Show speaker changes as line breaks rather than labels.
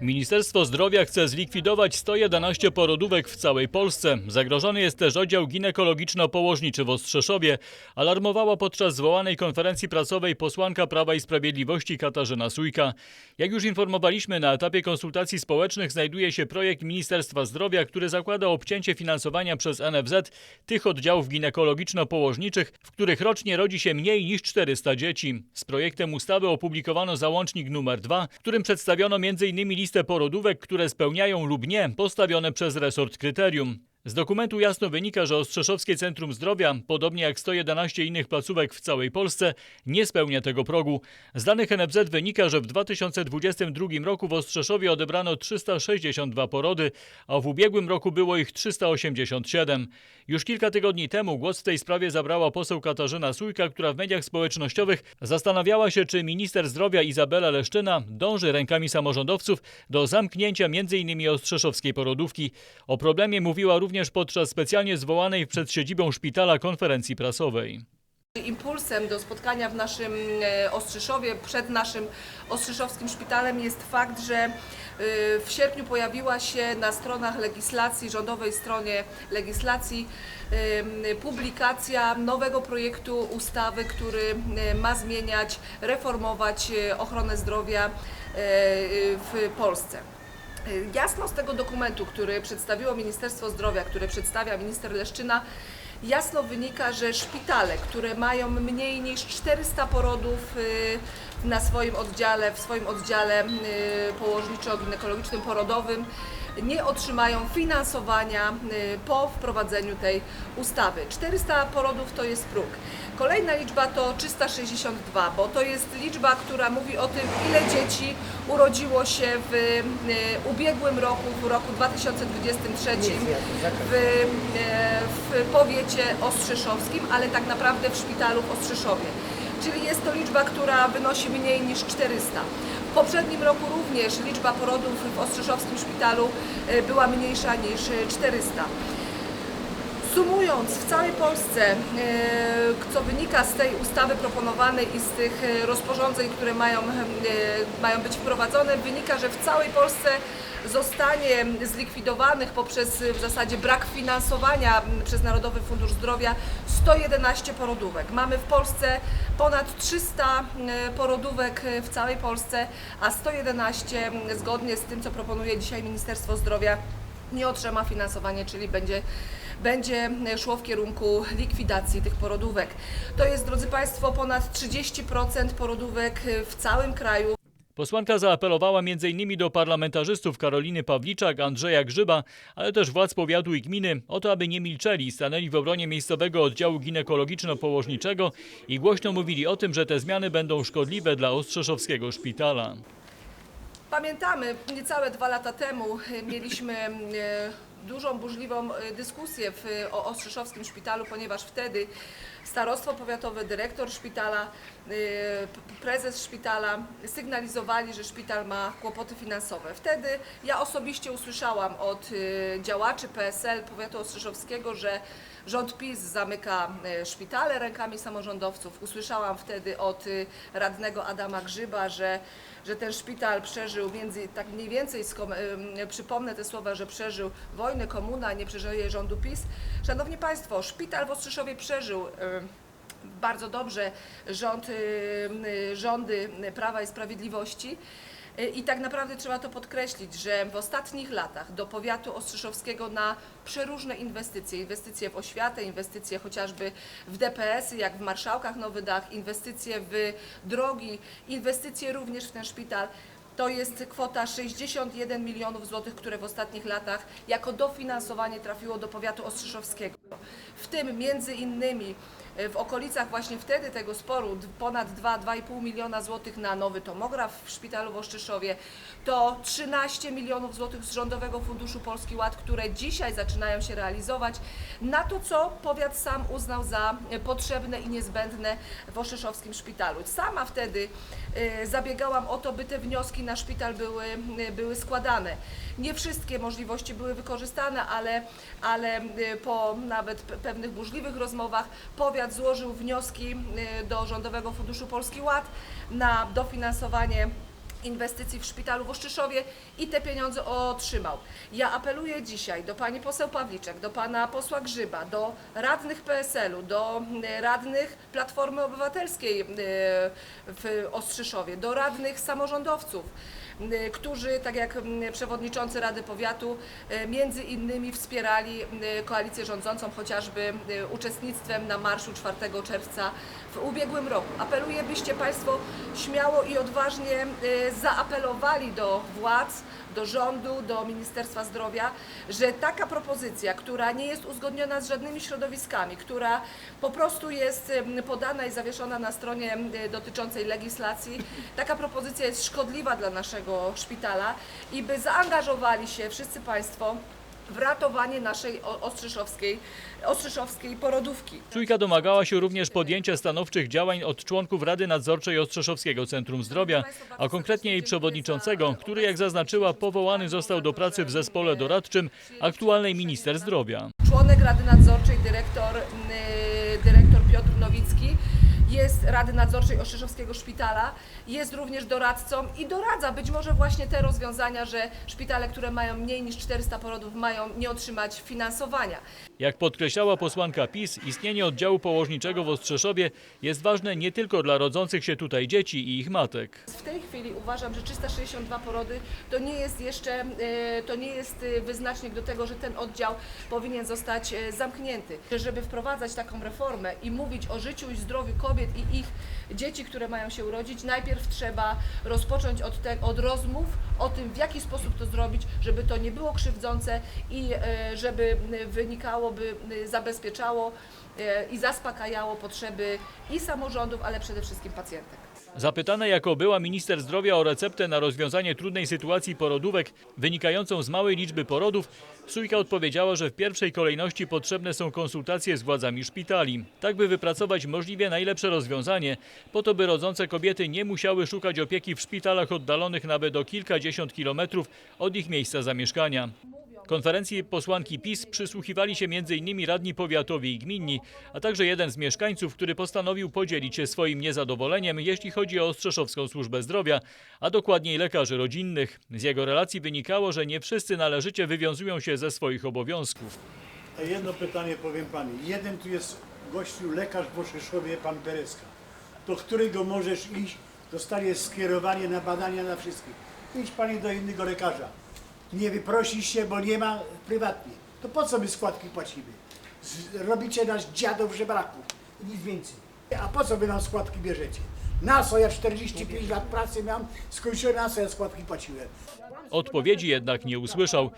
Ministerstwo Zdrowia chce zlikwidować 111 porodówek w całej Polsce. Zagrożony jest też oddział ginekologiczno-położniczy w Ostrzeszowie, alarmowała podczas zwołanej konferencji prasowej posłanka Prawa i Sprawiedliwości Katarzyna Sujka. Jak już informowaliśmy, na etapie konsultacji społecznych znajduje się projekt Ministerstwa Zdrowia, który zakłada obcięcie finansowania przez NFZ tych oddziałów ginekologiczno-położniczych, w których rocznie rodzi się mniej niż 400 dzieci. Z projektem ustawy opublikowano załącznik numer 2, w którym przedstawiono m.in. listę porodówek, które spełniają lub nie postawione przez resort kryterium. Z dokumentu jasno wynika, że Ostrzeszowskie Centrum Zdrowia, podobnie jak 111 innych placówek w całej Polsce, nie spełnia tego progu. Z danych NFZ wynika, że w 2022 roku w Ostrzeszowie odebrano 362 porody, a w ubiegłym roku było ich 387. Już kilka tygodni temu głos w tej sprawie zabrała poseł Katarzyna Sujka, która w mediach społecznościowych zastanawiała się, czy minister zdrowia Izabela Leszczyna dąży rękami samorządowców do zamknięcia m.in. Ostrzeszowskiej porodówki. O problemie mówiła również podczas specjalnie zwołanej przed siedzibą szpitala konferencji prasowej.
Impulsem do spotkania w naszym e, Ostrzyszowie, przed naszym Ostrzysowskim Szpitalem jest fakt, że e, w sierpniu pojawiła się na stronach legislacji, rządowej stronie legislacji publikacja nowego projektu ustawy, który e, ma zmieniać, reformować ochronę zdrowia w Polsce. Jasno z tego dokumentu, który przedstawiło Ministerstwo Zdrowia, który przedstawia minister Leszczyna, jasno wynika, że szpitale, które mają mniej niż 400 porodów y, na swoim oddziale, w swoim oddziale y, położniczo-ginekologicznym porodowym, nie otrzymają finansowania y, po wprowadzeniu tej ustawy. 400 porodów to jest próg. Kolejna liczba to 362, bo to jest liczba, która mówi o tym, ile dzieci urodziło się w y, ubiegłym roku, w roku 2023 w, y, w powiecie ostrzeszowskim, ale tak naprawdę w szpitalu w Ostrzeszowie. Czyli jest to liczba, która wynosi mniej niż 400. W poprzednim roku również liczba porodów w Ostrzeszowskim szpitalu y, była mniejsza niż y, 400. Sumując, w całej Polsce, e, co wynika z tej ustawy proponowanej i z tych e, rozporządzeń, które mają, e, mają być wprowadzone, wynika, że w całej Polsce zostanie zlikwidowanych poprzez w zasadzie brak finansowania przez Narodowy Fundusz Zdrowia 111 porodówek. Mamy w Polsce ponad 300 e, porodówek w całej Polsce, a 111 m, zgodnie z tym, co proponuje dzisiaj Ministerstwo Zdrowia, nie otrzyma finansowania, czyli będzie, będzie szło w kierunku likwidacji tych porodówek. To jest, drodzy Państwo, ponad 30% porodówek w całym kraju.
Posłanka zaapelowała m.in. do parlamentarzystów Karoliny Pawliczak, Andrzeja Grzyba, ale też władz powiatu i gminy o to, aby nie milczeli i stanęli w obronie miejscowego oddziału ginekologiczno-położniczego i głośno mówili o tym, że te zmiany będą szkodliwe dla Ostrzeszowskiego szpitala.
Pamiętamy, niecałe dwa lata temu mieliśmy e, dużą, burzliwą e, dyskusję w, o Ostrzeszowskim Szpitalu, ponieważ wtedy starostwo powiatowe, dyrektor szpitala, p- prezes szpitala sygnalizowali, że szpital ma kłopoty finansowe. Wtedy ja osobiście usłyszałam od e, działaczy PSL powiatu ostrzeszowskiego, że rząd PiS zamyka e, szpitale rękami samorządowców. Usłyszałam wtedy od radnego Adama Grzyba, że, że ten szpital przeżył między, tak mniej więcej, przypomnę te słowa, że przeżył wojnę, komuna, nie przeżyje rządu PiS. Szanowni Państwo, szpital w Ostrzyszowie przeżył bardzo dobrze rząd, y, rządy Prawa i Sprawiedliwości. Y, I tak naprawdę trzeba to podkreślić, że w ostatnich latach do powiatu ostrzeszowskiego na przeróżne inwestycje, inwestycje w oświatę, inwestycje chociażby w DPS-y, jak w Marszałkach Nowy Dach, inwestycje w drogi, inwestycje również w ten szpital, to jest kwota 61 milionów złotych, które w ostatnich latach jako dofinansowanie trafiło do powiatu ostrzeszowskiego. W tym między innymi e, w okolicach właśnie wtedy tego sporu ponad 2-2,5 miliona złotych na nowy tomograf w szpitalu w Oszczyszowie, to 13 milionów złotych z Rządowego Funduszu Polski Ład, które dzisiaj zaczynają się realizować na to, co powiat sam uznał za e, potrzebne i niezbędne w Oszczeszowskim szpitalu. Sama wtedy e, zabiegałam o to, by te wnioski na szpital były, e, były składane. Nie wszystkie możliwości były wykorzystane, ale, ale e, po nawet pe- pewnych burzliwych rozmowach powiat złożył wnioski e, do Rządowego Funduszu Polski Ład na dofinansowanie inwestycji w szpitalu w Oszczyszowie i te pieniądze otrzymał. Ja apeluję dzisiaj do pani poseł Pawliczek, do pana posła Grzyba, do radnych PSL-u, do mm, radnych Platformy Obywatelskiej y, w Ostrzyszowie, do radnych samorządowców, y, którzy, tak jak mm, przewodniczący Rady Powiatu, y, między innymi wspierali y, koalicję rządzącą chociażby y, uczestnictwem na marszu 4 czerwca w ubiegłym roku. Apeluję, byście Państwo śmiało i odważnie y, zaapelowali do władz, do rządu, do Ministerstwa Zdrowia, że taka propozycja, która nie jest uzgodniona z żadnymi środowiskami, która po prostu jest y, podana i zawieszona na stronie y, dotyczącej legislacji, taka propozycja jest szkodliwa dla naszego szpitala i by zaangażowali się wszyscy Państwo w ratowanie naszej o- ostrzyszowskiej, ostrzyszowskiej porodówki.
Trójka domagała się również podjęcia stanowczych działań od członków Rady Nadzorczej Ostrzeszowskiego Centrum Zdrowia, a konkretnie jej przewodniczącego, który jak zaznaczyła powołany został do pracy w zespole doradczym aktualnej minister zdrowia.
członek Rady Nadzorczej, dyrektor, y, dyrektor Piotr Nowicki, jest Rady Nadzorczej Ostrzyszowskiego Szpitala, jest również doradcą i doradza być może właśnie te rozwiązania, że szpitale, które mają mniej niż 400 porodów mają nie otrzymać finansowania.
Jak podkreślała posłanka PiS, istnienie oddziału położniczego w Ostrzeszowie jest ważne nie tylko dla rodzących się tutaj dzieci i ich matek.
W tej chwili uważam, że 362 porody to nie jest jeszcze, e, to nie jest e, wyznacznik do tego, że ten oddział powinien zostać e, zamknięty. Żeby wprowadzać taką reformę i mówić o życiu i zdrowiu kobiet i ich dzieci, które mają się urodzić, najpierw trzeba rozpocząć od, te, od rozmów o tym, w jaki sposób to zrobić, żeby to nie było krzywdzące i e, żeby wynikało, by m, zabezpieczało e, i zaspokajało potrzeby i samorządów, ale przede wszystkim pacjentek.
Zapytana jako była minister zdrowia o receptę na rozwiązanie trudnej sytuacji porodówek wynikającą z małej liczby porodów, Sójka odpowiedziała, że w pierwszej kolejności potrzebne są konsultacje z władzami szpitali, tak by wypracować możliwie najlepsze rozwiązanie, po to by rodzące kobiety nie musiały szukać opieki w szpitalach oddalonych nawet o kilkadziesiąt kilometrów od ich miejsca zamieszkania. Konferencji posłanki PiS przysłuchiwali się m.in. radni powiatowi i gminni, a także jeden z mieszkańców, który postanowił podzielić się swoim niezadowoleniem, jeśli chodzi o Ostrzeszowską Służbę Zdrowia, a dokładniej lekarzy rodzinnych. Z jego relacji wynikało, że nie wszyscy należycie wywiązują się ze swoich obowiązków.
Jedno pytanie powiem pani. Jeden tu jest gościu, lekarz w Oszyszowie, pan Pereska. Do którego możesz iść, dostanie skierowanie na badania na wszystkich. Idź pani do innego lekarza. Nie wyprosisz się, bo nie ma prywatnie. To po co my składki płacimy? Z, robicie nas dziadów żebraków. Nic więcej. A po co wy nam składki bierzecie? Na co ja 45 lat pracy miałem, skończyłem, na co ja składki płaciłem.
Odpowiedzi jednak nie usłyszał.